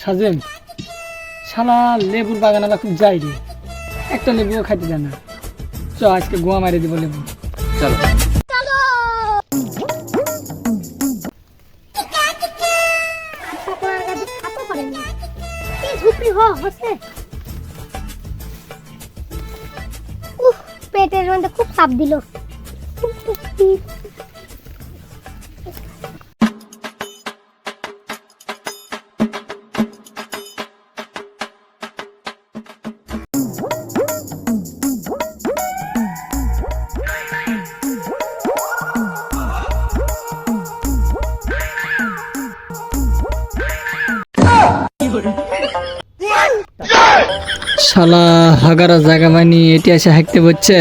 সাজেন শালা লেবুর বাগান আবার খুব যাই রে। একটা লেবুও খাইতে দেয় না। চ, আজকে গোয়া মারি দিব লেবু। চলো। পেটের মধ্যে খুব চাপ দিল। শালা হাগারা জায়গা বানি এটি এসে হাঁকতে বলছে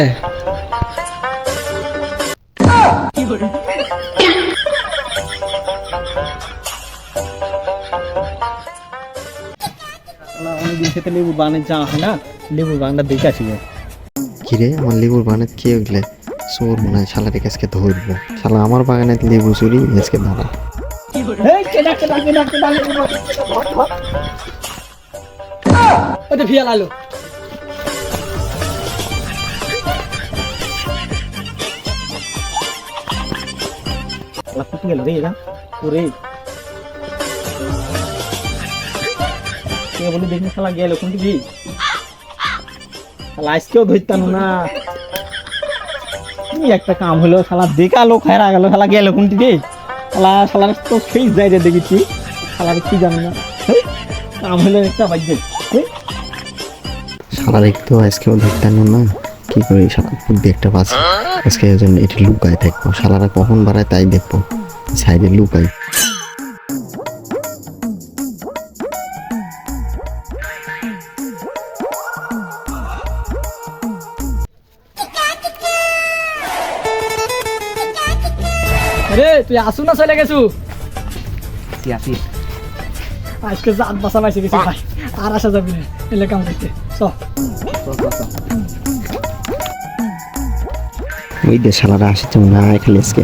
অনেকদিন থেকে হয় না দেখে কিরে আমার লেবুর বাগানে কে উঠলে চোর মনে হয় শালারে আজকে ধরবো। শালা আমার বাগানে লেবু চুরি আজকে ধরা। এই কেডা গেল রে এরা। ওরে। কে বলি দেখি শালা গেল কোন দিবি শালা আজকেও ধরতাম না। কি একটা কাম হলো, শালা দেখা লোক হারা গেল, শালা গেল কোন দিবি শালা শালার তো ফেস যায় রে দেখেছি। শালার কি জানি না। কাম হলো একটা বাজ্যে শালার একটু আজকেও দেখতেন না কি করে শালা বুদ্ধি একটা পাচ্ছে? আজকে এর জন্য এটি লুকায় থাকব। শালারা কখন বাড়ায় তাই দেখব। সাইডে লুকাই। রে তুই আসু না চলে গেছু? কি আসি আজকে জাত বাসা পাইছে গেছি ভাই। আর আসা যাবি না এলে কাম করতে। ওই শালারা না খালি আজকে।